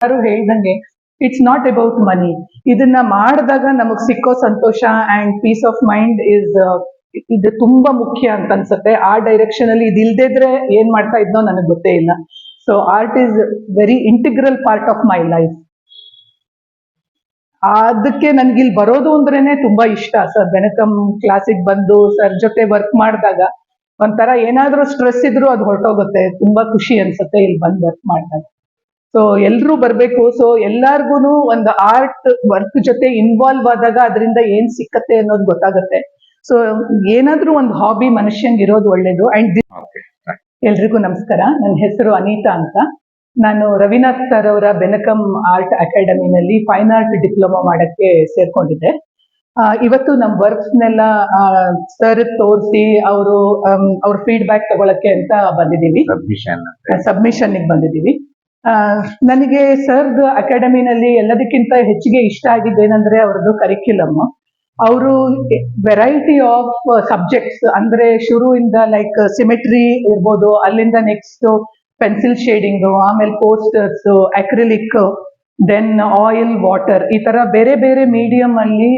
ಯಾರು ಹೇಳ್ದಂಗೆ it's not about money ಇದನ್ನ ಮಾಡಿದಾಗ ನಮಗ್ ಸಿಕ್ಕೋ ಸಂತೋಷ and peace of mind is ಇದು ತುಂಬಾ ಮುಖ್ಯ ಅಂತ ಅನ್ಸುತ್ತೆ. ಆ ಡೈರೆಕ್ಷನ್ ಅಲ್ಲಿ ಇದಿಲ್ದಿದ್ರೆ ಏನ್ ಮಾಡ್ತಾ ಇದ್ನೋ ನನಗೆ ಗೊತ್ತೇ ಇಲ್ಲ. So art is very integral part of my life ಅದಕ್ಕೆ ನನ್ಗೆ ಇಲ್ಲಿ ಬರೋದು ಅಂದ್ರೇನೆ ತುಂಬಾ ಇಷ್ಟ. ಸರ್ ಬೆನಕಂ ಕ್ಲಾಸಿಗೆ ಬಂದು ಸರ್ ಜೊತೆ ವರ್ಕ್ ಮಾಡಿದಾಗ ಒಂಥರ ಏನಾದ್ರೂ ಸ್ಟ್ರೆಸ್ ಇದ್ರು ಅದು ಹೊರಟೋಗುತ್ತೆ. ತುಂಬಾ ಖುಷಿ ಅನ್ಸುತ್ತೆ ಇಲ್ಲಿ ಬಂದು ವರ್ಕ್ ಮಾಡಿದಾಗ. ಸೊ ಎಲ್ರೂ ಬರ್ಬೇಕು. ಸೊ ಎಲ್ಲಾರ್ಗುನು ಒಂದು ಆರ್ಟ್ ವರ್ಕ್ ಜೊತೆ ಇನ್ವಾಲ್ವ್ ಆದಾಗ ಅದರಿಂದ ಏನ್ ಸಿಕ್ಕತ್ತೆ ಅನ್ನೋದು ಗೊತ್ತಾಗತ್ತೆ. ಸೊ ಏನಾದ್ರೂ ಒಂದು ಹಾಬಿ ಮನುಷ್ಯಂಗೆ ಇರೋದು ಒಳ್ಳೇದು. ಅಂಡ್ ಎಲ್ರಿಗೂ ನಮಸ್ಕಾರ. ನನ್ನ ಹೆಸರು ಅನಿತಾ ಅಂತ. ನಾನು ರವಿನಾಥ್ ಸರ್ ಅವರ ಬೆನಕಂ ಆರ್ಟ್ ಅಕಾಡೆಮಿನಲ್ಲಿ ಫೈನ್ ಆರ್ಟ್ ಡಿಪ್ಲೊಮಾ ಮಾಡಕ್ಕೆ ಸೇರ್ಕೊಂಡಿದ್ದೆ. ಇವತ್ತು ನಮ್ಮ ವರ್ಕ್ಸ್ನೆಲ್ಲ ಸರ್ ತೋರಿಸಿ ಅವರು ಅವ್ರ ಫೀಡ್ಬ್ಯಾಕ್ ತಗೊಳಕ್ಕೆ ಅಂತ ಬಂದಿದ್ದೀವಿ. ಸಬ್ಮಿಷನ್ ಸಬ್ಮಿಷನ್ ಬಂದಿದ್ದೀವಿ. ನನಗೆ ಸರ್ದು ಅಕಾಡೆಮಿನಲ್ಲಿ ಎಲ್ಲದಕ್ಕಿಂತ ಹೆಚ್ಚಿಗೆ ಇಷ್ಟ ಆಗಿದ್ದೇನೆಂದ್ರೆ ಅವ್ರದ್ದು ಕರಿಕ್ಯುಲಮ್ ಅವರು ವೆರೈಟಿ ಆಫ್ ಸಬ್ಜೆಕ್ಟ್ಸ್ ಅಂದ್ರೆ ಶುರುವಿಂದ ಲೈಕ್ ಸಿಮೆಟ್ರಿ ಇರ್ಬೋದು, ಅಲ್ಲಿಂದ ನೆಕ್ಸ್ಟ್ ಪೆನ್ಸಿಲ್ ಶೇಡಿಂಗ್ ಆಮೇಲೆ posters acrylic then oil water ಈ ತರ ಬೇರೆ ಬೇರೆ ಮೀಡಿಯಂ ಅಲ್ಲಿ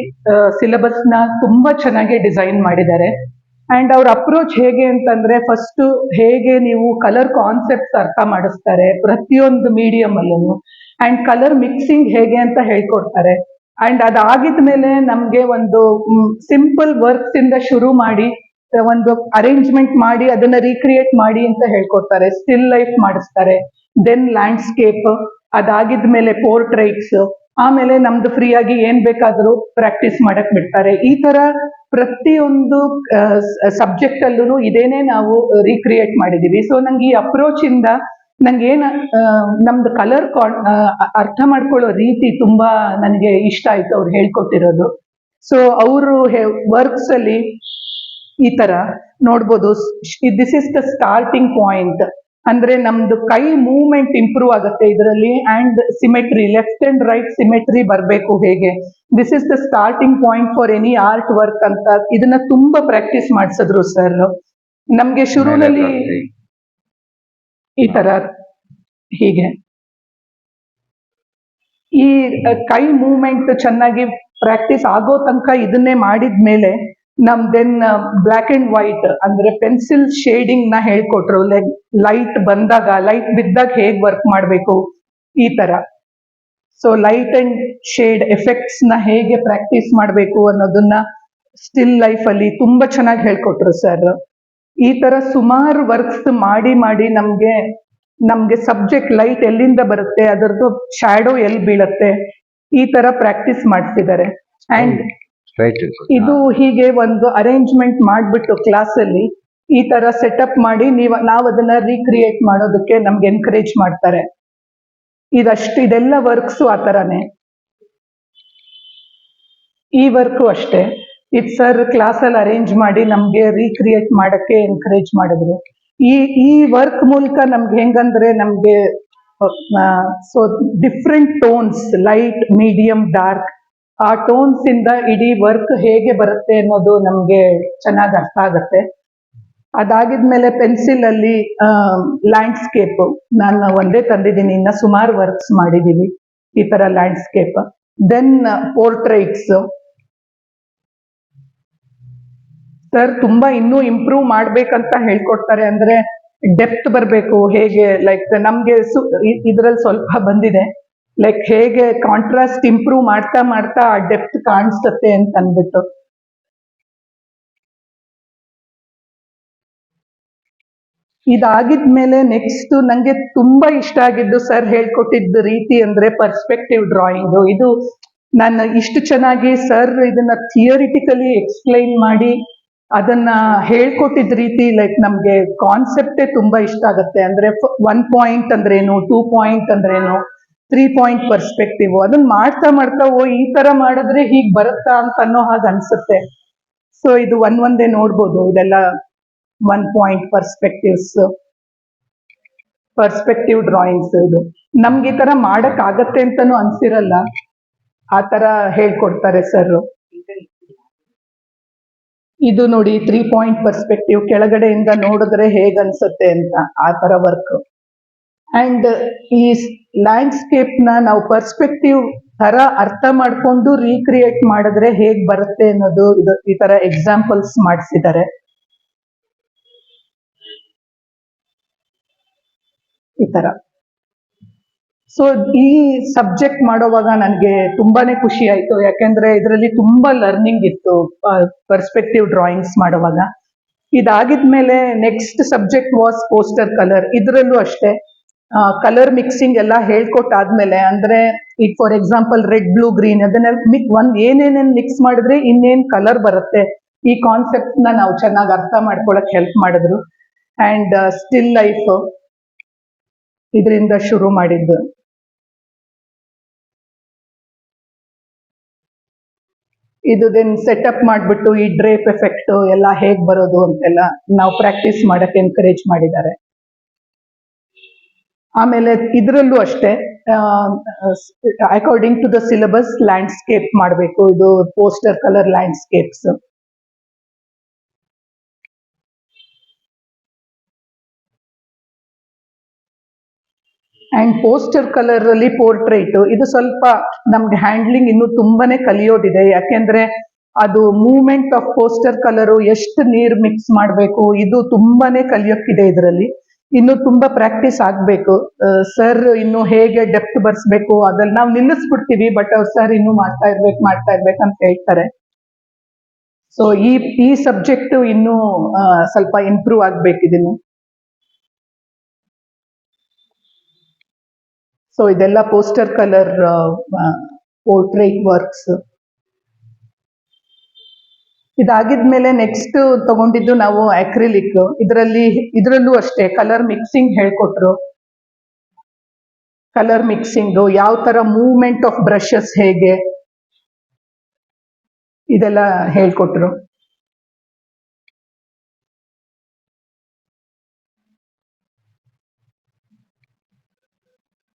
ಸಿಲೆಬಸ್ನ ತುಂಬಾ ಚೆನ್ನಾಗಿ ಡಿಸೈನ್ ಮಾಡಿದ್ದಾರೆ. ಅಂಡ್ ಅವ್ರ ಅಪ್ರೋಚ್ ಹೇಗೆ ಅಂತಂದ್ರೆ ಫಸ್ಟ್ ಹೇಗೆ ನೀವು ಕಲರ್ ಕಾನ್ಸೆಪ್ಟ್ಸ್ ಅರ್ಥ ಮಾಡಿಸ್ತಾರೆ ಪ್ರತಿಯೊಂದು ಮೀಡಿಯಂ ಅಲ್ಲೂ ಅಂಡ್ ಕಲರ್ ಮಿಕ್ಸಿಂಗ್ ಹೇಗೆ ಅಂತ ಹೇಳ್ಕೊಡ್ತಾರೆ. ಅಂಡ್ ಅದಾಗಿದ್ಮೇಲೆ ನಮ್ಗೆ ಒಂದು ಸಿಂಪಲ್ ವರ್ಕ್ಸ್ ಇಂದ ಶುರು ಮಾಡಿ, ಒಂದು ಅರೇಂಜ್ಮೆಂಟ್ ಮಾಡಿ, ಅದನ್ನ ರೀಕ್ರಿಯೇಟ್ ಮಾಡಿ ಅಂತ ಹೇಳ್ಕೊಡ್ತಾರೆ. ಸ್ಟಿಲ್ ಲೈಫ್ ಮಾಡಿಸ್ತಾರೆ. ದೆನ್ ಲ್ಯಾಂಡ್ಸ್ಕೇಪ್ ಅದಾಗಿದ್ಮೇಲೆ ಪೋರ್ಟ್ರೈಟ್ಸ್ ಆಮೇಲೆ ನಮ್ದು ಫ್ರೀ ಆಗಿ ಏನ್ ಬೇಕಾದ್ರೂ ಪ್ರಾಕ್ಟೀಸ್ ಮಾಡಕ್ ಬಿಡ್ತಾರೆ. ಈ ತರ ಪ್ರತಿಯೊಂದು ಸಬ್ಜೆಕ್ಟ್ ಅಲ್ಲೂ ಇದೇನೆ ನಾವು ರೀಕ್ರಿಯೇಟ್ ಮಾಡಿದೀವಿ. ಸೊ ನಂಗೆ ಈ ಅಪ್ರೋಚ್ ಇಂದ ನಂಗೆ ಏನ್ ನಮ್ದು ಕಲರ್ ಅರ್ಥ ಮಾಡ್ಕೊಳ್ಳೋ ರೀತಿ ತುಂಬಾ ನನಗೆ ಇಷ್ಟ ಆಯ್ತು ಅವ್ರು ಹೇಳ್ಕೊಟ್ಟಿರೋದು. ಸೊ ಅವರು ವರ್ಕ್ಸ್ ಅಲ್ಲಿ ಈ ತರ ನೋಡ್ಬೋದು. This is the starting point ಅಂದ್ರೆ ನಮ್ದು ಕೈ ಮೂವ್ಮೆಂಟ್ ಇಂಪ್ರೂವ್ ಆಗುತ್ತೆ ಇದರಲ್ಲಿ and symmetry left and right symmetry ಬರಬೇಕು ಹೇಗೆ? This is the starting point for any art work ಅಂತ ಇದನ್ನ ತುಂಬಾ ಪ್ರಾಕ್ಟೀಸ್ ಮಾಡಿಸಿದ್ರು ಸರ್ ನಮ್ಗೆ ಶುರುನಲ್ಲಿ ಈ ತರ ಹೀಗೆ. ಈ ಕೈ ಮೂವ್ಮೆಂಟ್ ಚೆನ್ನಾಗಿ ಪ್ರಾಕ್ಟೀಸ್ ಆಗೋ ತನಕ ಇದನ್ನೇ ಮಾಡಿದ್ಮೇಲೆ ನಮ್ ದೆನ್ ಬ್ಲಾಕ್ ಅಂಡ್ ವೈಟ್ ಅಂದ್ರೆ ಪೆನ್ಸಿಲ್ ಶೇಡಿಂಗ್ನ ಹೇಳ್ಕೊಟ್ರು ಲೈಕ್ ಲೈಟ್ ಬಂದಾಗ ಲೈಟ್ ಬಿದ್ದಾಗ ಹೇಗ್ ವರ್ಕ್ ಮಾಡ್ಬೇಕು, ಈ ತರ. ಸೊ ಲೈಟ್ ಅಂಡ್ ಶೇಡ್ ಎಫೆಕ್ಟ್ಸ್ನ ಹೇಗೆ ಪ್ರಾಕ್ಟೀಸ್ ಮಾಡ್ಬೇಕು ಅನ್ನೋದನ್ನ ಸ್ಟಿಲ್ ಲೈಫ್ ಅಲ್ಲಿ ತುಂಬಾ ಚೆನ್ನಾಗಿ ಹೇಳ್ಕೊಟ್ರು ಸರ್ ಈ ತರ ಸುಮಾರು ವರ್ಕ್ಸ್ ಮಾಡಿ ಮಾಡಿ ನಮ್ಗೆ ನಮ್ಗೆ ಸಬ್ಜೆಕ್ಟ್ ಲೈಟ್ ಎಲ್ಲಿಂದ ಬರುತ್ತೆ, ಅದರದ್ದು ಶ್ಯಾಡೋ ಎಲ್ಲಿ ಬೀಳತ್ತೆ, ಈ ತರ ಪ್ರಾಕ್ಟೀಸ್ ಮಾಡ್ತಿದ್ದಾರೆ. ಅಂಡ್ ಇದು ಹೀಗೆ ಒಂದು ಅರೇಂಜ್ಮೆಂಟ್ ಮಾಡ್ಬಿಟ್ಟು ಕ್ಲಾಸ್ ಅಲ್ಲಿ ಈ ತರ ಸೆಟಪ್ ಮಾಡಿ ನೀವು ನಾವು ಅದನ್ನ ರೀಕ್ರಿಯೇಟ್ ಮಾಡೋದಕ್ಕೆ ನಮ್ಗೆ ಎನ್ಕರೇಜ್ ಮಾಡ್ತಾರೆ. ಇದಷ್ಟು ಇದೆಲ್ಲ ವರ್ಕ್ಸ್ ಆ ತರನೇ. ಈ ವರ್ಕು ಅಷ್ಟೇ. ಇದು ಸರ್ ಕ್ಲಾಸಲ್ಲಿ ಅರೇಂಜ್ ಮಾಡಿ ನಮ್ಗೆ ರೀಕ್ರಿಯೇಟ್ ಮಾಡಕ್ಕೆ ಎನ್ಕರೇಜ್ ಮಾಡಿದ್ರು. ಈ ಈ ವರ್ಕ್ ಮೂಲಕ ನಮ್ಗೆ ಹೆಂಗಂದ್ರೆ ನಮ್ಗೆ so different tones light medium dark ಆ ಟೋನ್ಸ್ ಇಂದ ಇಡೀ ವರ್ಕ್ ಹೇಗೆ ಬರುತ್ತೆ ಅನ್ನೋದು ನಮ್ಗೆ ಚೆನ್ನಾಗಿ ಅರ್ಥ ಆಗತ್ತೆ. ಅದಾಗಿದ್ಮೇಲೆ ಪೆನ್ಸಿಲ್ ಅಲ್ಲಿ ಲ್ಯಾಂಡ್ಸ್ಕೇಪ್ ನಾನು ಒಂದೇ ತಂದಿದ್ದೀನಿ, ಇನ್ನ ಸುಮಾರು ವರ್ಕ್ಸ್ ಮಾಡಿದೀವಿ ಈ ತರ ಲ್ಯಾಂಡ್ಸ್ಕೇಪ್ ದೆನ್ ಪೋರ್ಟ್ರೇಟ್ಸ್ ಸರ್ ತುಂಬಾ ಇನ್ನೂ ಇಂಪ್ರೂವ್ ಮಾಡ್ಬೇಕಂತ ಹೇಳ್ಕೊಡ್ತಾರೆ, ಅಂದ್ರೆ ಡೆಪ್ತ್ ಬರಬೇಕು, ಹೇಗೆ ಲೈಕ್ ನಮ್ಗೆ ಇದ್ರಲ್ಲಿ ಸ್ವಲ್ಪ ಬಂದಿದೆ. ಲೈಕ್ ಹೇಗೆ ಕಾಂಟ್ರಾಸ್ಟ್ ಇಂಪ್ರೂವ್ ಮಾಡ್ತಾ ಮಾಡ್ತಾ ಆ ಡೆಪ್ತ್ ಕಾಣಿಸ್ತತೆ ಅಂತ ಅಂದ್ಬಿಟ್ಟು ಇದಾಗಿದ್ಮೇಲೆ ನೆಕ್ಸ್ಟ್ ನಂಗೆ ತುಂಬಾ ಇಷ್ಟ ಆಗಿದ್ದು ಸರ್ ಹೇಳ್ಕೊಟ್ಟಿದ್ದ ರೀತಿ ಅಂದ್ರೆ ಪರ್ಸ್ಪೆಕ್ಟಿವ್ ಡ್ರಾಯಿಂಗ್ ಇದು ನಾನು ಇಷ್ಟು ಚೆನ್ನಾಗಿ ಸರ್ ಇದನ್ನ ಥಿಯರಿಟಿಕಲಿ ಎಕ್ಸ್ಪ್ಲೈನ್ ಮಾಡಿ ಅದನ್ನ ಹೇಳ್ಕೊಟ್ಟಿದ್ ರೀತಿ ಲೈಕ್ ನಮ್ಗೆ ಕಾನ್ಸೆಪ್ಟೇ ತುಂಬಾ ಇಷ್ಟ ಆಗತ್ತೆ. ಅಂದ್ರೆ ಒನ್ ಪಾಯಿಂಟ್ ಅಂದ್ರೇನು ಟೂ ಪಾಯಿಂಟ್ ಅಂದ್ರೇನು ತ್ರೀ ಪಾಯಿಂಟ್ ಪರ್ಸ್ಪೆಕ್ಟಿವ್ ಅದನ್ನ ಮಾಡ್ತಾ ಮಾಡ್ತಾ, ಓ, ಈ ತರ ಮಾಡಿದ್ರೆ ಹೀಗ್ ಬರುತ್ತಾ ಅಂತ ಅನ್ನೋ ಹಾಗೆ ಅನ್ಸುತ್ತೆ. ಸೊ ಇದು ಒಂದ್ ಒಂದೇ ನೋಡ್ಬೋದು, ಇದೆಲ್ಲ one point perspectives perspective drawings ಇದು. ನಮ್ಗೆ ಈ ತರ ಮಾಡಕ್ ಆಗತ್ತೆ ಅಂತಾನು ಅನ್ಸಿರಲ್ಲ. ಆ ತರ ಹೇಳ್ಕೊಡ್ತಾರೆ ಸರ್ ಇದು ನೋಡಿ ತ್ರೀ ಪಾಯಿಂಟ್ ಪರ್ಸ್ಪೆಕ್ಟಿವ್ ಕೆಳಗಡೆಯಿಂದ ನೋಡಿದ್ರೆ ಹೇಗನ್ಸುತ್ತೆ ಅಂತ, ಆ ತರ ವರ್ಕ್ ಅಂಡ್ ಈ ಲ್ಯಾಂಡ್ಸ್ಕೇಪ್ನ ನಾವು ಪರ್ಸ್ಪೆಕ್ಟಿವ್ ತರ ಅರ್ಥ ಮಾಡ್ಕೊಂಡು ರೀಕ್ರಿಯೇಟ್ ಮಾಡಿದ್ರೆ ಹೇಗ್ ಬರುತ್ತೆ ಅನ್ನೋದು ಇದು, ಈ ತರ ಎಕ್ಸಾಂಪಲ್ಸ್ ಮಾಡಿಸಿದ್ದಾರೆ. ಈ ತರ ಸೊ ಈ ಸಬ್ಜೆಕ್ಟ್ ಮಾಡೋವಾಗ ನನಗೆ ತುಂಬಾನೇ ಖುಷಿ ಆಯ್ತು. ಯಾಕೆಂದ್ರೆ ಇದರಲ್ಲಿ ತುಂಬಾ ಲರ್ನಿಂಗ್ ಇತ್ತು ಪರ್ಸ್ಪೆಕ್ಟಿವ್ ಡ್ರಾಯಿಂಗ್ಸ್ ಮಾಡೋವಾಗ. ಇದಾಗಿದ್ಮೇಲೆ next subject was poster colour ಇದರಲ್ಲೂ ಅಷ್ಟೇ. ಕಲರ್ ಮಿಕ್ಸಿಂಗ್ ಎಲ್ಲ ಹೇಳ್ಕೊಟ್ಟಾದ್ಮೇಲೆ, ಅಂದ್ರೆ it for example red blue green ಅದನ್ನೆಲ್ಲ ಮಿಕ್ ಒಂದ್ ಏನೇನೇನ್ ಮಿಕ್ಸ್ ಮಾಡಿದ್ರೆ ಇನ್ನೇನ್ ಕಲರ್ ಬರುತ್ತೆ. ಈ ಕಾನ್ಸೆಪ್ಟ್ನ ನಾವು ಚೆನ್ನಾಗಿ ಅರ್ಥ ಮಾಡ್ಕೊಳಕ್ ಹೆಲ್ಪ್ ಮಾಡಿದ್ರು. ಅಂಡ್ ಸ್ಟಿಲ್ ಲೈಫ್ ಇದರಿಂದ ಶುರು ಮಾಡಿದ್ದು. ಇದು ದೆನ್ ಸೆಟಪ್ ಮಾಡ್ಬಿಟ್ಟು ಈ ಡ್ರೇಪ್ ಎಫೆಕ್ಟ್ ಎಲ್ಲ ಹೇಗ್ ಬರೋದು ಅಂತೆಲ್ಲ ನಾವು ಪ್ರಾಕ್ಟೀಸ್ ಮಾಡಕ್ಕೆ ಎನ್ಕರೇಜ್ ಮಾಡಿದ್ದಾರೆ. ಆಮೇಲೆ ಇದರಲ್ಲೂ ಅಷ್ಟೇ according to the syllabus landscape ಮಾಡಬೇಕು, ಇದು poster colour landscapes and poster colour ಅಲ್ಲಿ ಪೋರ್ಟ್ರೇಟ್ ಇದು ಸ್ವಲ್ಪ ನಮ್ಗೆ ಹ್ಯಾಂಡ್ಲಿಂಗ್ ಇನ್ನು ತುಂಬಾನೇ ಕಲಿಯೋದಿದೆ, ಯಾಕೆಂದ್ರೆ ಅದು ಮೂವ್ಮೆಂಟ್ ಆಫ್ ಪೋಸ್ಟರ್ ಕಲರ್ ಎಷ್ಟು ನೀರ್ ಮಿಕ್ಸ್ ಮಾಡಬೇಕು, ಇದು ತುಂಬಾನೇ ಕಲಿಯೋಕ್ಕಿದೆ ಇದರಲ್ಲಿ. ಇನ್ನು ತುಂಬಾ ಪ್ರಾಕ್ಟೀಸ್ ಆಗ್ಬೇಕು. ಸರ್ ಇನ್ನು ಹೇಗೆ ಡೆಪ್ತ್ ಬರ್ಸ್ಬೇಕು ಅದ್ರಲ್ಲಿ ನಾವು ನಿಲ್ಲಿಸ್ಬಿಡ್ತೀವಿ ಬಟ್ ಅವ್ರು ಸರ್ ಇನ್ನು ಮಾಡ್ತಾ ಇರ್ಬೇಕು ಮಾಡ್ತಾ ಇರ್ಬೇಕು ಅಂತ ಹೇಳ್ತಾರೆ. ಸೊ ಈ ಈ ಸಬ್ಜೆಕ್ಟ್ ಇನ್ನು ಸ್ವಲ್ಪ ಇಂಪ್ರೂವ್ ಆಗ್ಬೇಕಿದನ್ನು. ಸೊ ಇದೆಲ್ಲ ಪೋಸ್ಟರ್ ಕಲರ್ ಪೋರ್ಟ್ರೇಟ್ ವರ್ಕ್ಸ್ ಇದಾಗಿದ್ಮೇಲೆ ನೆಕ್ಸ್ಟ್ ತಗೊಂಡಿದ್ದು ನಾವು ಅಕ್ರಿಲಿಕ್ ಇದರಲ್ಲಿ, ಇದರಲ್ಲೂ ಅಷ್ಟೇ ಕಲರ್ ಮಿಕ್ಸಿಂಗ್ ಹೇಳ್ಕೊಟ್ರು. ಕಲರ್ ಮಿಕ್ಸಿಂಗ್ ಯಾವ ತರ ಮೂವ್ಮೆಂಟ್ ಆಫ್ ಬ್ರಷಸ್ ಹೇಗೆ? ಇದೆಲ್ಲ ಹೇಳ್ಕೊಟ್ರು.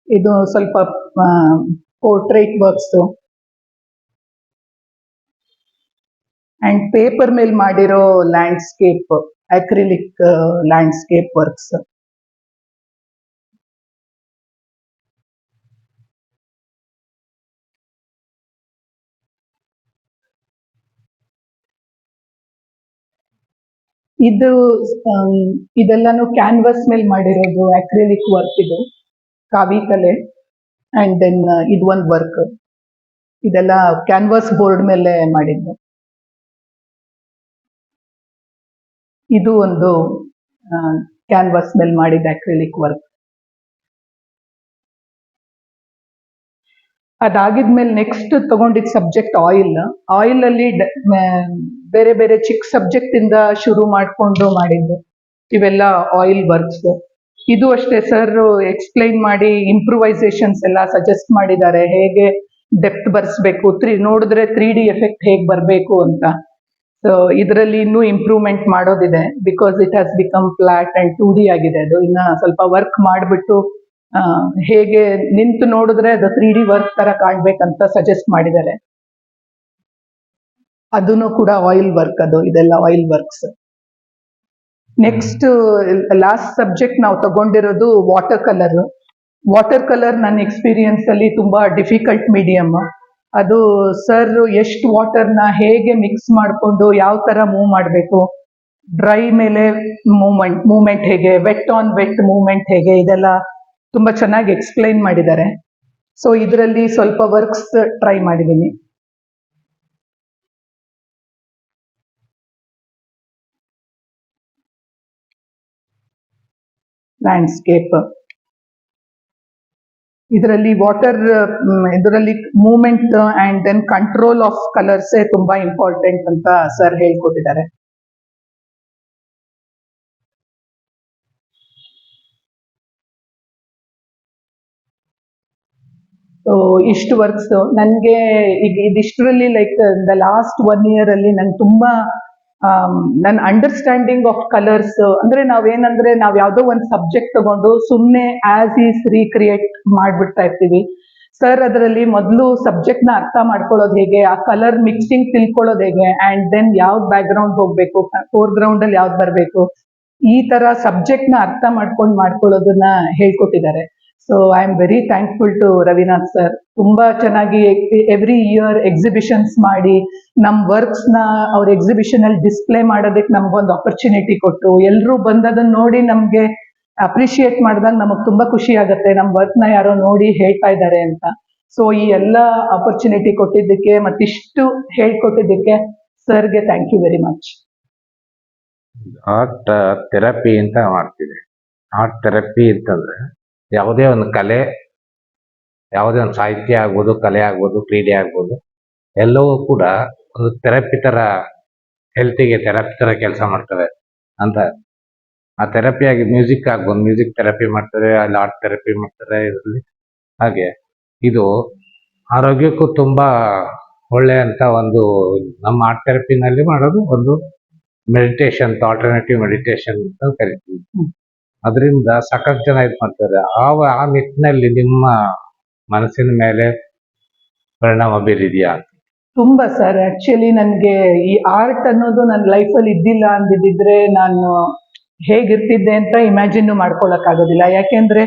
ಇದು ಸ್ವಲ್ಪ ಪೋರ್ಟ್ರೇಟ್ ವರ್ಕ್ಸ್ ಅಂಡ್ ಪೇಪರ್ ಮೇಲೆ ಮಾಡಿರೋ ಲ್ಯಾಂಡ್ಸ್ಕೇಪ್ ಅಕ್ರಿಲಿಕ್ ಲ್ಯಾಂಡ್ಸ್ಕೇಪ್ ವರ್ಕ್ಸ್ ಇದು ಆಮ್, ಇದೆಲ್ಲಾನು ಕ್ಯಾನ್ವಸ್ ಮೇಲೆ ಮಾಡಿರೋದು ಅಕ್ರಿಲಿಕ್ ವರ್ಕ್ ಇದು. ಕಾವಿ ಕಲೆ. ಅಂಡ್ ದೆನ್ ಇದು ಒಂದು ವರ್ಕ್ ಇದೆಲ್ಲ ಕ್ಯಾನ್ವಸ್ ಬೋರ್ಡ್ ಮೇಲೆ ಮಾಡಿದ್ದು. ಇದು ಒಂದು ಕ್ಯಾನ್ವಾಸ್ ಮೇಲೆ ಮಾಡಿದ ಅಕ್ರಿಲಿಕ್ ವರ್ಕ್ ಅದಾಗಿದ್ಮೇಲೆ ನೆಕ್ಸ್ಟ್ ತಗೊಂಡಿದ್ದ ಸಬ್ಜೆಕ್ಟ್ ಆಯಿಲ್ ಆಯಿಲ್ ಅಲ್ಲಿ ಬೇರೆ ಬೇರೆ ಚಿಕ್ಕ ಸಬ್ಜೆಕ್ಟ್ ಇಂದ ಶುರು ಮಾಡ್ಕೊಂಡು ಮಾಡಿದ್ದು. ಇವೆಲ್ಲ ಆಯಿಲ್ ವರ್ಕ್ಸ್ ಇದು ಅಷ್ಟೇ ಸರ್ ಎಕ್ಸ್ಪ್ಲೈನ್ ಮಾಡಿ ಇಂಪ್ರೂವೈಸೇಷನ್ಸ್ ಎಲ್ಲ ಸಜೆಸ್ಟ್ ಮಾಡಿದ್ದಾರೆ. ಹೇಗೆ ಡೆಪ್ತ್ ಬರ್ಸ್ಬೇಕು? ತ್ರೀ ನೋಡಿದ್ರೆ ತ್ರೀ ಡಿ ಎಫೆಕ್ಟ್ ಹೇಗೆ ಬರಬೇಕು ಅಂತ. ಸೊ ಇದರಲ್ಲಿ ಇನ್ನೂ ಇಂಪ್ರೂವ್ಮೆಂಟ್ ಮಾಡೋದಿದೆ because it has become flat and two D ಆಗಿದೆ ಅದು. ಇನ್ನ ಸ್ವಲ್ಪ ವರ್ಕ್ ಮಾಡಿಬಿಟ್ಟು ಹೇಗೆ ನಿಂತು ನೋಡಿದ್ರೆ ಅದು ತ್ರೀ ಡಿ ವರ್ಕ್ ತರ ಕಾಣ್ಬೇಕಂತ ಸಜೆಸ್ಟ್ ಮಾಡಿದ್ದಾರೆ. ಅದನ್ನು ಕೂಡ ಆಯಿಲ್ ವರ್ಕ್ ಅದು, ಇದೆಲ್ಲ oil works next last subject ನಾವು ತಗೊಂಡಿರೋದು ವಾಟರ್ ಕಲರ್ ವಾಟರ್ ಕಲರ್ ನನ್ನ ಎಕ್ಸ್ಪೀರಿಯನ್ಸ್ ಅಲ್ಲಿ ತುಂಬಾ ಡಿಫಿಕಲ್ಟ್ ಮೀಡಿಯಮ್ ಅದು ಸರ್ ಎಷ್ಟು ವಾಟರ್ನ ಹೇಗೆ ಮಿಕ್ಸ್ ಮಾಡಿಕೊಂಡು ಯಾವ ಥರ ಮೂವ್ ಮಾಡಬೇಕು? ಡ್ರೈ ಮೇಲೆ ಮೂವ್ಮೆಂಟ್ ಮೂವ್ಮೆಂಟ್ ಹೇಗೆ? ವೆಟ್ ಆನ್ ವೆಟ್ ಮೂವ್ಮೆಂಟ್ ಹೇಗೆ? ಇದೆಲ್ಲ ತುಂಬ ಚೆನ್ನಾಗಿ ಎಕ್ಸ್ಪ್ಲೈನ್ ಮಾಡಿದ್ದಾರೆ. ಸೊ ಇದರಲ್ಲಿ ಸ್ವಲ್ಪ ವರ್ಕ್ಸ್ ಟ್ರೈ ಮಾಡಿದ್ದೀನಿ. ಲ್ಯಾಂಡ್ಸ್ಕೇಪ್ ಇದರಲ್ಲಿ ವಾಟರ್ ಇದರಲ್ಲಿ movement and then control of ಕಲರ್ಸೇ ತುಂಬಾ ಇಂಪಾರ್ಟೆಂಟ್ ಅಂತ ಸರ್ ಹೇಳ್ಕೊಟ್ಟಿದ್ದಾರೆ. ಸೊ ಇಷ್ಟು ವರ್ಕ್ಸ್ ನನಗೆ ಈಗ ಇದಿಷ್ಟರಲ್ಲಿ like the last one year ಅಲ್ಲಿ ನಂಗೆ ತುಂಬಾ ನನ್ನ ಅಂಡರ್ಸ್ಟ್ಯಾಂಡಿಂಗ್ ಆಫ್ ಕಲರ್ಸ್ ಅಂದ್ರೆ ನಾವೇನಂದ್ರೆ ನಾವ್ ಯಾವ್ದೋ ಒಂದು ಸಬ್ಜೆಕ್ಟ್ ತಗೊಂಡು ಸುಮ್ಮನೆ ಆಸ್ ಈಸ್ ರೀಕ್ರಿಯೇಟ್ ಮಾಡ್ಬಿಡ್ತಾ ಇರ್ತೀವಿ. ಸರ್ ಅದರಲ್ಲಿ ಮೊದಲು ಸಬ್ಜೆಕ್ಟ್ನ ಅರ್ಥ ಮಾಡ್ಕೊಳ್ಳೋದು ಹೇಗೆ? ಆ ಕಲರ್ ಮಿಕ್ಸಿಂಗ್ ತಿಳ್ಕೊಳ್ಳೋದು ಹೇಗೆ? ಅಂಡ್ ದೆನ್ ಯಾವ್ದು ಬ್ಯಾಕ್ ಗ್ರೌಂಡ್ ಹೋಗ್ಬೇಕು? ಫೋರ್ ಗ್ರೌಂಡ್ ಅಲ್ಲಿ ಯಾವ್ದು ಬರಬೇಕು? ಈ ತರ ಸಬ್ಜೆಕ್ಟ್ನ ಅರ್ಥ ಮಾಡ್ಕೊಂಡು ಮಾಡ್ಕೊಳ್ಳೋದನ್ನ ಹೇಳ್ಕೊಟ್ಟಿದ್ದಾರೆ. So I am very thankful to Ravinath sir ತುಂಬಾ ಚೆನ್ನಾಗಿ ಎವ್ರಿ ಇಯರ್ ಎಕ್ಸಿಬಿಷನ್ಸ್ ಮಾಡಿ ನಮ್ ವರ್ಕ್ಸ್ನ ಅವ್ರ ಎಕ್ಸಿಬಿಷನ್ ಅಲ್ಲಿ ಡಿಸ್ಪ್ಲೇ ಮಾಡೋದಕ್ಕೆ ನಮ್ಗೊಂದು ಆಪರ್ಚುನಿಟಿ ಕೊಟ್ಟು ಎಲ್ಲರೂ ಬಂದದನ್ನ ನೋಡಿ ನಮ್ಗೆ ಅಪ್ರಿಶಿಯೇಟ್ ಮಾಡಿದಾಗ ನಮಗ್ ತುಂಬಾ ಖುಷಿ ಆಗುತ್ತೆ. ನಮ್ ವರ್ಕ್ನ ಯಾರೋ ನೋಡಿ ಹೇಳ್ತಾ ಇದ್ದಾರೆ ಅಂತ. ಸೊ ಈ ಎಲ್ಲ ಆಪರ್ಚುನಿಟಿ ಕೊಟ್ಟಿದ್ದಕ್ಕೆ ಮತ್ತಿಷ್ಟು ಹೇಳ್ಕೊಟ್ಟಿದ್ದಕ್ಕೆ ಸರ್ಗೆ thank you very much art therapy ಅಂತ ಮಾಡ್ತೀವಿ ಆರ್ಟ್ ಥೆರಪಿ ಅಂತಂದ್ರೆ ಯಾವುದೇ ಒಂದು ಕಲೆ, ಯಾವುದೇ ಒಂದು ಸಾಹಿತ್ಯ ಆಗ್ಬೋದು, ಕಲೆ ಆಗ್ಬೋದು, ಕ್ರೀಡೆ ಆಗ್ಬೋದು, ಎಲ್ಲವೂ ಕೂಡ ಒಂದು ಥೆರಪಿ ತರ ಹೆಲ್ತಿಗೆ ಥೆರಪಿ ತರ ಕೆಲಸ ಮಾಡ್ತವೆ ಅಂತ. ಆ ಥೆರಪಿಯಾಗಿ ಮ್ಯೂಸಿಕ್ ಆಗ್ಬೋದು, ಮ್ಯೂಸಿಕ್ ಥೆರಪಿ ಮಾಡ್ತಾರೆ, ಅಲ್ಲಿ ಆರ್ಟ್ ಥೆರಪಿ ಮಾಡ್ತಾರೆ ಇದರಲ್ಲಿ. ಹಾಗೆ ಇದು ಆರೋಗ್ಯಕ್ಕೂ ತುಂಬಾ ಒಳ್ಳೆಯಂತ ಒಂದು ನಮ್ಮ ಆರ್ಟ್ ಥೆರಪಿನಲ್ಲಿ ಮಾಡೋದು ಒಂದು ಮೆಡಿಟೇಷನ್ ಆಲ್ಟರ್ನೇಟಿವ್ ಮೆಡಿಟೇಷನ್ ಅಂತ ಕರಿತೀವಿ. ಅದರಿಂದ ಸಾಕಷ್ಟು ಜನ ಇದು ಮಾಡ್ತಾರೆ. ಆ ಆ ನಿಟ್ಟಿನಲ್ಲಿ ನಿಮ್ಮ ಮನಸ್ಸಿನ ಮೇಲೆ ಪರಿಣಾಮ ಬೀರಿದೆಯಾ ತುಂಬಾ ಸರ್ ಆಕ್ಚುಲಿ ನನಗೆ ಈ ಆರ್ಟ್ ಅನ್ನೋದು ನನ್ನ ಲೈಫಲ್ಲಿ ಇದ್ದಿಲ್ಲ ಅಂದಿದ್ದಿದ್ರೆ ನಾನು ಹೇಗಿರ್ತಿದ್ದೆ ಅಂತ ಇಮ್ಯಾಜಿನ್ ಮಾಡ್ಕೊಳಕ್ ಆಗೋದಿಲ್ಲ ಯಾಕೆಂದ್ರೆ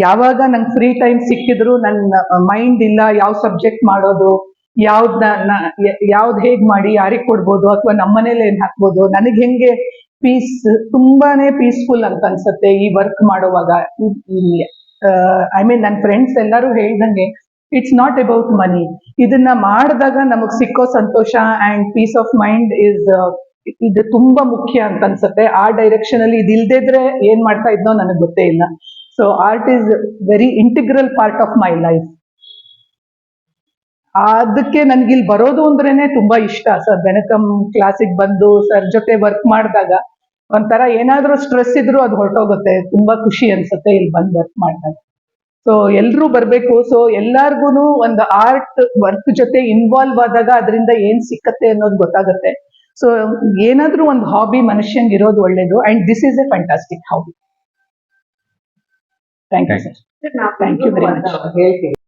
ಯಾವಾಗ ನಂಗೆ ಫ್ರೀ ಟೈಮ್ ಸಿಕ್ಕಿದ್ರು ನನ್ನ ಮೈಂಡ್ ಇಲ್ಲ ಯಾವ ಸಬ್ಜೆಕ್ಟ್ ಮಾಡೋದು ಯಾವ್ದ್ ಯಾವ್ದು ಹೇಗ್ ಮಾಡಿ, ಯಾರಿಗೆ ಕೊಡ್ಬೋದು, ಅಥವಾ ನಮ್ಮನೇಲಿ ಏನ್ ಹಾಕ್ಬೋದು, ನನಗೆ ಹೆಂಗೆ ಪೀಸ್ ತುಂಬಾನೇ ಪೀಸ್ಫುಲ್ ಅಂತ ಅನ್ಸುತ್ತೆ ಈ ವರ್ಕ್ ಮಾಡುವಾಗ. ಐ ಮೀನ್ ನನ್ನ ಫ್ರೆಂಡ್ಸ್ ಎಲ್ಲರೂ ಹೇಳ್ದಂಗೆ ಇಟ್ಸ್ ನಾಟ್ ಅಬೌಟ್ ಮನಿ ಇದನ್ನ ಮಾಡಿದಾಗ ನಮಗ್ ಸಿಕ್ಕೋ ಸಂತೋಷ and peace of mind is ಇದು ತುಂಬಾ ಮುಖ್ಯ ಅಂತ ಅನ್ಸುತ್ತೆ. ಆ ಡೈರೆಕ್ಷನ್ ಅಲ್ಲಿ ಇದಿಲ್ದಿದ್ರೆ ಏನ್ ಮಾಡ್ತಾ ಇದ್ನೋ ನನಗೆ ಗೊತ್ತೇ ಇಲ್ಲ. So art is very integral part of my life ಅದಕ್ಕೆ ನನ್ಗೆ ಇಲ್ಲಿ ಬರೋದು ಅಂದ್ರೇನೆ ತುಂಬಾ ಇಷ್ಟ. ಸರ್ ಬೆನಕಂ ಕ್ಲಾಸಿಗೆ ಬಂದು ಸರ್ ಜೊತೆ ವರ್ಕ್ ಮಾಡಿದಾಗ ಒಂಥರ ಏನಾದ್ರೂ ಸ್ಟ್ರೆಸ್ ಇದ್ರು ಅದು ಹೊರಟೋಗುತ್ತೆ. ತುಂಬಾ ಖುಷಿ ಅನ್ಸುತ್ತೆ ಇಲ್ಲಿ ಬಂದು ವರ್ಕ್ ಮಾಡಿದಾಗ. ಸೊ ಎಲ್ರೂ ಬರ್ಬೇಕು. ಸೊ ಎಲ್ಲಾರ್ಗು ಒಂದು ಆರ್ಟ್ ವರ್ಕ್ ಜೊತೆ ಇನ್ವಾಲ್ವ್ ಆದಾಗ ಅದರಿಂದ ಏನ್ ಸಿಕ್ಕತ್ತೆ ಅನ್ನೋದು ಗೊತ್ತಾಗುತ್ತೆ. ಸೊ ಏನಾದ್ರೂ ಒಂದು ಹಾಬಿ ಮನುಷ್ಯನ್ ಇರೋದು ಒಳ್ಳೇದು. And this is a fantastic hobby thank you sir thank you very much